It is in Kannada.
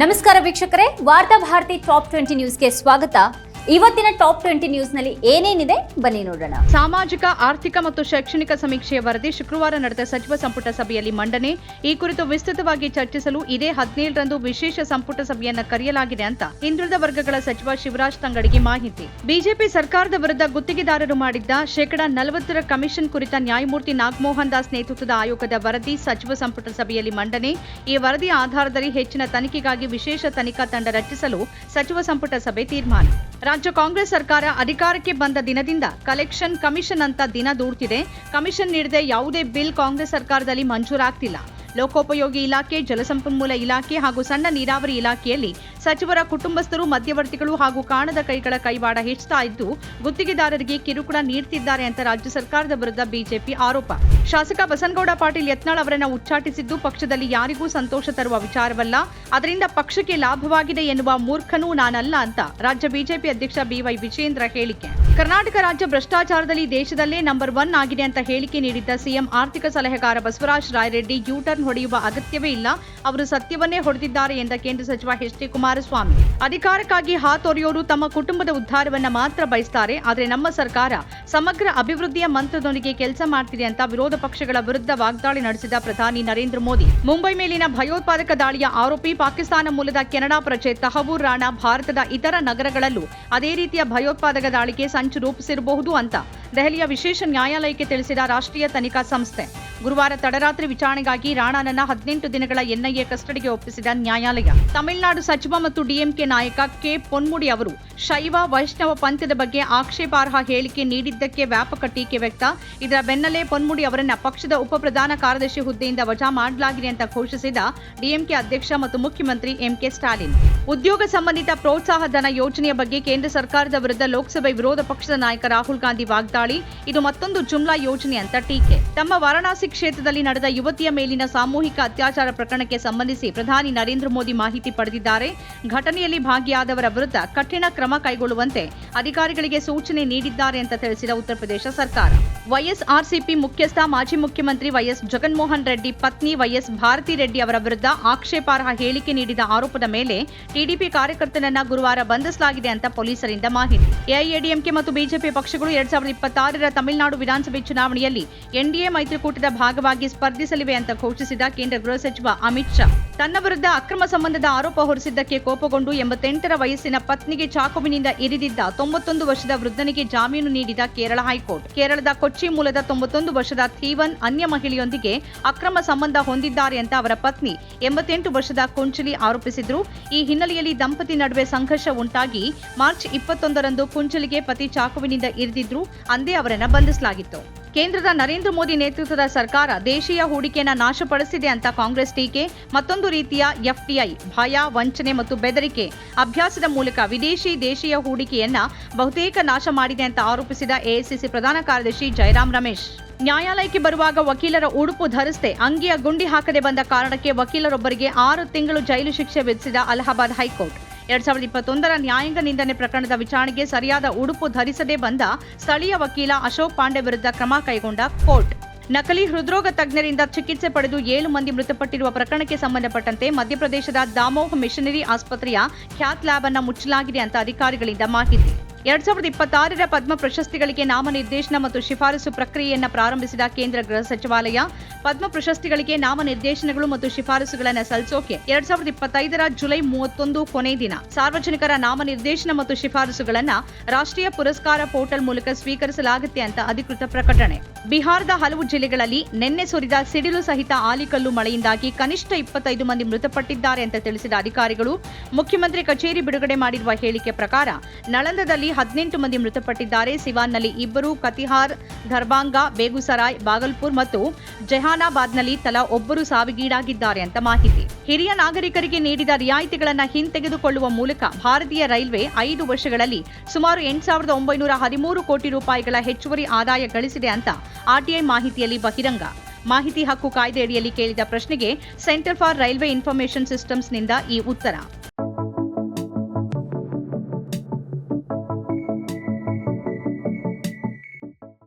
ನಮಸ್ಕಾರ ವೀಕ್ಷಕರೇ ವಾರ್ತಾ ಭಾರತಿ ಟಾಪ್ ಟ್ವೆಂಟಿ ನ್ಯೂಸ್ಗೆ ಸ್ವಾಗತ. ಇವತ್ತಿನ ಟಾಪ್ ಟ್ವೆಂಟಿ ನ್ಯೂಸ್ನಲ್ಲಿ ಏನೇನಿದೆ? ಬನ್ನಿ ನೋಡೋಣ. ಸಾಮಾಜಿಕ, ಆರ್ಥಿಕ ಮತ್ತು ಶೈಕ್ಷಣಿಕ ಸಮೀಕ್ಷೆಯ ವರದಿ ಶುಕ್ರವಾರ ನಡೆದ ಸಚಿವ ಸಂಪುಟ ಸಭೆಯಲ್ಲಿ ಮಂಡನೆ. ಈ ಕುರಿತು ವಿಸ್ತೃತವಾಗಿ ಚರ್ಚಿಸಲು ಇದೇ ಹದಿನೇಳರಂದು ವಿಶೇಷ ಸಂಪುಟ ಸಭೆಯನ್ನ ಕರೆಯಲಾಗಿದೆ ಅಂತ ಹಿಂದುಳಿದ ವರ್ಗಗಳ ಸಚಿವ ಶಿವರಾಜ್ ತಂಗಡಿಗೆ ಮಾಹಿತಿ. ಬಿಜೆಪಿ ಸರ್ಕಾರದ ವಿರುದ್ಧ ಗುತ್ತಿಗೆದಾರರು ಮಾಡಿದ್ದ ಶೇಕಡಾ ನಲವತ್ತರ ಕಮಿಷನ್ ಕುರಿತ ನ್ಯಾಯಮೂರ್ತಿ ನಾಗಮೋಹನ್ ದಾಸ್ ನೇತೃತ್ವದ ಆಯೋಗದ ವರದಿ ಸಚಿವ ಸಂಪುಟ ಸಭೆಯಲ್ಲಿ ಮಂಡನೆ. ಈ ವರದಿಯ ಆಧಾರದಲ್ಲಿ ಹೆಚ್ಚಿನ ತನಿಖೆಗಾಗಿ ವಿಶೇಷ ತನಿಖಾ ತಂಡ ರಚಿಸಲು ಸಚಿವ ಸಂಪುಟ ಸಭೆ ತೀರ್ಮಾನ. ರಾಜ್ಯ ಕಾಂಗ್ರೆಸ್ ಸರ್ಕಾರ ಅಧಿಕಾರಕ್ಕೆ ಬಂದ ದಿನದಿಂದ ಕಲೆಕ್ಷನ್ ಕಮಿಷನ್ ಅಂತ ದಿನ ದೂಡ್ತಿದೆ. ಕಮಿಷನ್ ನೀಡದೆ ಯಾವುದೇ ಬಿಲ್ ಕಾಂಗ್ರೆಸ್ ಸರ್ಕಾರದಲ್ಲಿ ಮಂಜೂರಾಗ್ತಿಲ್ಲ. ಲೋಕೋಪಯೋಗಿ ಇಲಾಖೆ, ಜಲಸಂಪನ್ಮೂಲ ಇಲಾಖೆ ಹಾಗೂ ಸಣ್ಣ ನೀರಾವರಿ ಇಲಾಖೆಯಲ್ಲಿ ಸಚಿವರ ಕುಟುಂಬಸ್ಥರು, ಮಧ್ಯವರ್ತಿಗಳು ಹಾಗೂ ಕಾಣದ ಕೈಗಳ ಕೈವಾಡ ಹೆಚ್ಚುತ್ತಾ ಇದ್ದು, ಗುತ್ತಿಗೆದಾರರಿಗೆ ಕಿರುಕುಳ ನೀಡುತ್ತಿದ್ದಾರೆ ಅಂತ ರಾಜ್ಯ ಸರ್ಕಾರದ ವಿರುದ್ಧ ಬಿಜೆಪಿ ಆರೋಪ. ಶಾಸಕ ಬಸನಗೌಡ ಪಾಟೀಲ್ ಯತ್ನಾಳ್ ಅವರನ್ನು ಉಚ್ಚಾಟಿಸಿದ್ದು, ಪಕ್ಷದಲ್ಲಿ ಯಾರಿಗೂ ಸಂತೋಷ ತರುವ ವಿಚಾರವಲ್ಲ, ಅದರಿಂದ ಪಕ್ಷಕ್ಕೆ ಲಾಭವಾಗಿದೆ ಎನ್ನುವ ಮೂರ್ಖನೂ ನಾನಲ್ಲ ಅಂತ ರಾಜ್ಯ ಬಿಜೆಪಿ ಅಧ್ಯಕ್ಷ ಬಿವೈ ವಿಜೇಂದ್ರ ಹೇಳಿಕೆ. ಕರ್ನಾಟಕ ರಾಜ್ಯ ಭ್ರಷ್ಟಾಚಾರದಲ್ಲಿ ದೇಶದಲ್ಲೇ ನಂಬರ್ ಒನ್ ಆಗಿದೆ ಅಂತ ಹೇಳಿಕೆ ನೀಡಿದ್ದ ಸಿಎಂ ಆರ್ಥಿಕ ಸಲಹೆಗಾರ ಬಸವರಾಜ ರಾಯರೆಡ್ಡಿ ಯೂಟರ್ನ್ ಹೊಡೆಯುವ ಅಗತ್ಯವೇ ಇಲ್ಲ, ಅವರು ಸತ್ಯವನ್ನೇ ಹೊಡೆದಿದ್ದಾರೆ ಎಂದ ಕೇಂದ್ರ ಸಚಿವ ಎಚ್ ಡಿ ಕುಮಾರಸ್ವಾಮಿ. ಅಧಿಕಾರಕ್ಕಾಗಿ ಹಾತೊರೆಯೋರು ತಮ್ಮ ಕುಟುಂಬದ ಉದ್ಧಾರವನ್ನ ಮಾತ್ರ ಬಯಸ್ತಾರೆ. ಆದರೆ ನಮ್ಮ ಸರ್ಕಾರ ಸಮಗ್ರ ಅಭಿವೃದ್ಧಿಯ ಮಂತ್ರದೊಂದಿಗೆ ಕೆಲಸ ಮಾಡ್ತಿದೆ ಅಂತ ವಿರೋಧ ಪಕ್ಷಗಳ ವಿರುದ್ಧ ವಾಗ್ದಾಳಿ ನಡೆಸಿದ ಪ್ರಧಾನಿ ನರೇಂದ್ರ ಮೋದಿ. ಮುಂಬೈ ಮೇಲಿನ ಭಯೋತ್ಪಾದಕ ದಾಳಿಯ ಆರೋಪಿ ಪಾಕಿಸ್ತಾನ ಮೂಲದ ಕೆನಡಾ ಪ್ರಜೆ ತಹಬೂರ್ ರಾಣಾ ಭಾರತದ ಇತರ ನಗರಗಳಲ್ಲೂ ಅದೇ ರೀತಿಯ ಭಯೋತ್ಪಾದಕ ದಾಳಿಗೆ ಸಂಚು ರೂಪಿಸಿರಬಹುದು ಅಂತ ದೆಹಲಿಯ ವಿಶೇಷ ನ್ಯಾಯಾಲಯಕ್ಕೆ ತಿಳಿಸಿದ ರಾಷ್ಟ್ರೀಯ ತನಿಖಾ ಸಂಸ್ಥೆ. ಗುರುವಾರ ತಡರಾತ್ರಿ ವಿಚಾರಣೆಗಾಗಿ ರಾಣಾನನ್ನ ಹದಿನೆಂಟು ದಿನಗಳ ಎನ್ಐಎ ಕಸ್ಟಡಿಗೆ ಒಪ್ಪಿಸಿದ ನ್ಯಾಯಾಲಯ. ತಮಿಳುನಾಡು ಸಚಿವ ಮತ್ತು ಡಿಎಂಕೆ ನಾಯಕ ಕೆ ಪೊನ್ಮುಡಿ ಅವರು ಶೈವ, ವೈಷ್ಣವ ಪಂಥದ ಬಗ್ಗೆ ಆಕ್ಷೇಪಾರ್ಹ ಹೇಳಿಕೆ ನೀಡಿದ್ದಕ್ಕೆ ವ್ಯಾಪಕ ಟೀಕೆ ವ್ಯಕ್ತ. ಇದರ ಬೆನ್ನಲ್ಲೇ ಪೊನ್ಮುಡಿ ಅವರನ್ನ ಪಕ್ಷದ ಉಪ ಪ್ರಧಾನ ಕಾರ್ಯದರ್ಶಿ ಹುದ್ದೆಯಿಂದ ವಜಾ ಮಾಡಲಾಗಿದೆ ಅಂತ ಘೋಷಿಸಿದ ಡಿಎಂಕೆ ಅಧ್ಯಕ್ಷ ಮತ್ತು ಮುಖ್ಯಮಂತ್ರಿ ಎಂಕೆ ಸ್ಟಾಲಿನ್. ಉದ್ಯೋಗ ಸಂಬಂಧಿತ ಪ್ರೋತ್ಸಾಹ ಧನ ಯೋಜನೆಯ ಬಗ್ಗೆ ಕೇಂದ್ರ ಸರ್ಕಾರದ ವಿರುದ್ಧ ಲೋಕಸಭೆ ವಿರೋಧ ಪಕ್ಷದ ನಾಯಕ ರಾಹುಲ್ ಗಾಂಧಿ ವಾಗ್ದಾಳಿ. ಇದು ಮತ್ತೊಂದು ಜುಮ್ಲಾ ಯೋಜನೆ ಅಂತ ಟೀಕೆ. ತಮ್ಮ ವಾರಣಾಸಿ ಕ್ಷೇತ್ರದಲ್ಲಿ ನಡೆದ ಯುವತಿಯ ಮೇಲಿನ ಸಾಮೂಹಿಕ ಅತ್ಯಾಚಾರ ಪ್ರಕರಣಕ್ಕೆ ಸಂಬಂಧಿಸಿ ಪ್ರಧಾನಿ ನರೇಂದ್ರ ಮೋದಿ ಮಾಹಿತಿ ಪಡೆದಿದ್ದಾರೆ. ಘಟನೆಯಲ್ಲಿ ಭಾಗಿಯಾದವರ ವಿರುದ್ಧ ಕಠಿಣ ಕ್ರಮ ಕೈಗೊಳ್ಳುವಂತೆ ಅಧಿಕಾರಿಗಳಿಗೆ ಸೂಚನೆ ನೀಡಿದ್ದಾರೆ ಅಂತ ತಿಳಿಸಿದ ಉತ್ತರ ಪ್ರದೇಶ ಸರ್ಕಾರ. ವೈಎಸ್ಆರ್ಸಿಪಿ ಮುಖ್ಯಸ್ಥ, ಮಾಜಿ ಮುಖ್ಯಮಂತ್ರಿ ವೈಎಸ್ ಜಗನ್ಮೋಹನ್ ರೆಡ್ಡಿ, ಪತ್ನಿ ವೈಎಸ್ ಭಾರತಿ ರೆಡ್ಡಿ ಅವರ ವಿರುದ್ಧ ಆಕ್ಷೇಪಾರ್ಹ ಹೇಳಿಕೆ ನೀಡಿದ ಆರೋಪದ ಮೇಲೆ ಟಿಡಿಪಿ ಕಾರ್ಯಕರ್ತನನ್ನ ಗುರುವಾರ ಬಂಧಿಸಲಾಗಿದೆ ಅಂತ ಪೊಲೀಸರಿಂದ ಮಾಹಿತಿ. ಎಐಎಡಿಎಂಕೆ ಮತ್ತು ಬಿಜೆಪಿ ಪಕ್ಷಗಳು ಎರಡ್ ಸಾವಿರದ ಇಪ್ಪತ್ತಾರರ ತಮಿಳುನಾಡು ವಿಧಾನಸಭೆ ಚುನಾವಣೆಯಲ್ಲಿ ಎನ್ಡಿಎ ಮೈತ್ರಿಕೂಟದ ಭಾಗವಾಗಿ ಸ್ಪರ್ಧಿಸಲಿವೆ ಅಂತ ಘೋಷಿಸಿದ ಕೇಂದ್ರ ಗೃಹ ಸಚಿವ ಅಮಿತ್ ಶಾ. ತನ್ನ ವಿರುದ್ಧ ಅಕ್ರಮ ಸಂಬಂಧದ ಆರೋಪ ಹೊರಿಸಿದ್ದಕ್ಕೆ ಕೋಪಗೊಂಡು ಎಂಬತ್ತೆಂಟರ ವಯಸ್ಸಿನ ಪತ್ನಿಗೆ ಚಾಕುವಿನಿಂದ ಇರಿದಿದ್ದ ತೊಂಬತ್ತೊಂದು ವರ್ಷದ ವೃದ್ಧನಿಗೆ ಜಾಮೀನು ನೀಡಿದ ಕೇರಳ ಹೈಕೋರ್ಟ್. ಕೇರಳದ ಕೊಚ್ಚಿ ಮೂಲದ ತೊಂಬತ್ತೊಂದು ವರ್ಷದ ಥೀವನ್ ಅನ್ಯ ಮಹಿಳೆಯೊಂದಿಗೆ ಅಕ್ರಮ ಸಂಬಂಧ ಹೊಂದಿದ್ದಾರೆ ಅಂತ ಅವರ ಪತ್ನಿ ಎಂಬತ್ತೆಂಟು ವರ್ಷದ ಕುಂಚಲಿ ಆರೋಪಿಸಿದ್ರು. ಈ ಹಿನ್ನೆಲೆಯಲ್ಲಿ ದಂಪತಿ ನಡುವೆ ಸಂಘರ್ಷ ಉಂಟಾಗಿ ಮಾರ್ಚ್ ಇಪ್ಪತ್ತೊಂದರಂದು ಕುಂಚಲಿಗೆ ಪತಿ ಚಾಕುವಿನಿಂದ ಇರಿದಿದ್ರು. ಅಂದೇ ಅವರನ್ನು ಬಂಧಿಸಲಾಗಿತ್ತು. ಕೇಂದ್ರದ ನರೇಂದ್ರ ಮೋದಿ ನೇತೃತ್ವದ ಸರ್ಕಾರ ದೇಶೀಯ ಹೂಡಿಕೆಯನ್ನ ನಾಶಪಡಿಸಿದೆ ಅಂತ ಕಾಂಗ್ರೆಸ್ ಟೀಕೆ. ಮತ್ತೊಂದು ರೀತಿಯ ಎಫ್ಟಿಐ ಭಯ, ವಂಚನೆ ಮತ್ತು ಬೆದರಿಕೆ ಅಭ್ಯಾಸದ ಮೂಲಕ ವಿದೇಶಿ ದೇಶೀಯ ಹೂಡಿಕೆಯನ್ನ ಬಹುತೇಕ ನಾಶ ಮಾಡಿದೆ ಅಂತ ಆರೋಪಿಸಿದ ಎಐಸಿಸಿ ಪ್ರಧಾನ ಕಾರ್ಯದರ್ಶಿ ಜಯರಾಮ್ ರಮೇಶ್. ನ್ಯಾಯಾಲಯಕ್ಕೆ ಬರುವಾಗ ವಕೀಲರ ಉಡುಪು ಧರಿಸದೆ ಅಂಗಿಯ ಗುಂಡಿ ಹಾಕದೆ ಬಂದ ಕಾರಣಕ್ಕೆ ವಕೀಲರೊಬ್ಬರಿಗೆ ಆರು ತಿಂಗಳು ಜೈಲು ಶಿಕ್ಷೆ ವಿಧಿಸಿದ ಅಲಹಾಬಾದ್ ಹೈಕೋರ್ಟ್. ಎರಡ್ ಸಾವಿರದ ಇಪ್ಪತ್ತೊಂದರ ನ್ಯಾಯಾಂಗ ನಿಂದನೆ ಪ್ರಕರಣದ ವಿಚಾರಣೆಗೆ ಸರಿಯಾದ ಉಡುಪು ಧರಿಸದೇ ಬಂದ ಸ್ಥಳೀಯ ವಕೀಲ ಅಶೋಕ್ ಪಾಂಡೆ ವಿರುದ್ಧ ಕ್ರಮ ಕೈಗೊಂಡ ಕೋರ್ಟ್. ನಕಲಿ ಹೃದ್ರೋಗ ತಜ್ಞರಿಂದ ಚಿಕಿತ್ಸೆ ಪಡೆದು ಏಳು ಮಂದಿ ಮೃತಪಟ್ಟಿರುವ ಪ್ರಕರಣಕ್ಕೆ ಸಂಬಂಧಪಟ್ಟಂತೆ ಮಧ್ಯಪ್ರದೇಶದ ದಾಮೋಹ್ ಮಿಷನರಿ ಆಸ್ಪತ್ರೆಯ ಖ್ಯಾತ್ ಲ್ಯಾಬ್ ಅನ್ನು ಮುಚ್ಚಲಾಗಿದೆ ಅಂತ ಅಧಿಕಾರಿಗಳಿಂದ ಮಾಹಿತಿ. ಎರಡ್ ಸಾವಿರದ ಇಪ್ಪತ್ತಾರರ ಪದ್ಮ ಪ್ರಶಸ್ತಿಗಳಿಗೆ ನಾಮನಿರ್ದೇಶನ ಮತ್ತು ಶಿಫಾರಸು ಪ್ರಕ್ರಿಯೆಯನ್ನು ಪ್ರಾರಂಭಿಸಿದ ಕೇಂದ್ರ ಗೃಹ ಸಚಿವಾಲಯ. ಪದ್ಮ ಪ್ರಶಸ್ತಿಗಳಿಗೆ ನಾಮನಿರ್ದೇಶನಗಳು ಮತ್ತು ಶಿಫಾರಸುಗಳನ್ನು ಸಲ್ಲಿಸೋಕೆ ಎರಡ್ ಸಾವಿರದ ಇಪ್ಪತ್ತೈದರ ಜುಲೈ ಮೂವತ್ತೊಂದು ಕೊನೆ ದಿನ. ಸಾರ್ವಜನಿಕರ ನಾಮನಿರ್ದೇಶನ ಮತ್ತು ಶಿಫಾರಸುಗಳನ್ನು ರಾಷ್ಟ್ರೀಯ ಪುರಸ್ಕಾರ ಪೋರ್ಟಲ್ ಮೂಲಕ ಸ್ವೀಕರಿಸಲಾಗುತ್ತೆ ಅಂತ ಅಧಿಕೃತ ಪ್ರಕಟಣೆ. ಬಿಹಾರದ ಹಲವು ಜಿಲ್ಲೆಗಳಲ್ಲಿ ನಿನ್ನೆ ಸುರಿದ ಸಿಡಿಲು ಸಹಿತ ಆಲಿಕಲ್ಲು ಮಳೆಯಿಂದಾಗಿ ಕನಿಷ್ಠ ಇಪ್ಪತ್ತೈದು ಮಂದಿ ಮೃತಪಟ್ಟಿದ್ದಾರೆ ಅಂತ ತಿಳಿಸಿದ ಅಧಿಕಾರಿಗಳು, ಮುಖ್ಯಮಂತ್ರಿ ಕಚೇರಿ ಬಿಡುಗಡೆ ಮಾಡಿರುವ ಹೇಳಿಕೆ ಪ್ರಕಾರ, ನಳಂದದಲ್ಲಿ ಹದಿನೆಂಟು ಮಂದಿ ಮೃತಪಟ್ಟಿದ್ದಾರೆ. ಸಿವಾನ್ನಲ್ಲಿ ಇಬ್ಬರು ಕತಿಹಾರ್, ದರ್ಭಾಂಗ, ಬೇಗುಸರಾಯ್, ಬಾಗಲ್ಪುರ್ ಮತ್ತು ಜೆಹಾನಾಬಾದ್ನಲ್ಲಿ ತಲಾ ಒಬ್ಬರು ಸಾವಿಗೀಡಾಗಿದ್ದಾರೆ ಅಂತ ಮಾಹಿತಿ. ಹಿರಿಯ ನಾಗರಿಕರಿಗೆ ನೀಡಿದ ರಿಯಾಯಿತಿಗಳನ್ನು ಹಿಂತೆಗೆದುಕೊಳ್ಳುವ ಮೂಲಕ ಭಾರತೀಯ ರೈಲ್ವೆ ಐದು ವರ್ಷಗಳಲ್ಲಿ ಸುಮಾರು ಎಂಟು ಸಾವಿರದ ಒಂಬೈನೂರ ಹದಿಮೂರು ಕೋಟಿ ರೂಪಾಯಿಗಳ ಹೆಚ್ಚುವರಿ ಆದಾಯ ಗಳಿಸಿದೆ ಅಂತ ಆರ್ಟಿಐ ಮಾಹಿತಿಯಲ್ಲಿ ಬಹಿರಂಗ. ಮಾಹಿತಿ ಹಕ್ಕು ಕಾಯ್ದೆಯಡಿಯಲ್ಲಿ ಕೇಳಿದ ಪ್ರಶ್ನೆಗೆ ಸೆಂಟರ್ ಫಾರ್ ರೈಲ್ವೆ ಇನ್ಫಾರ್ಮೇಷನ್ ಸಿಸ್ಟಮ್ಸ್ನಿಂದ ಈ ಉತ್ತರ.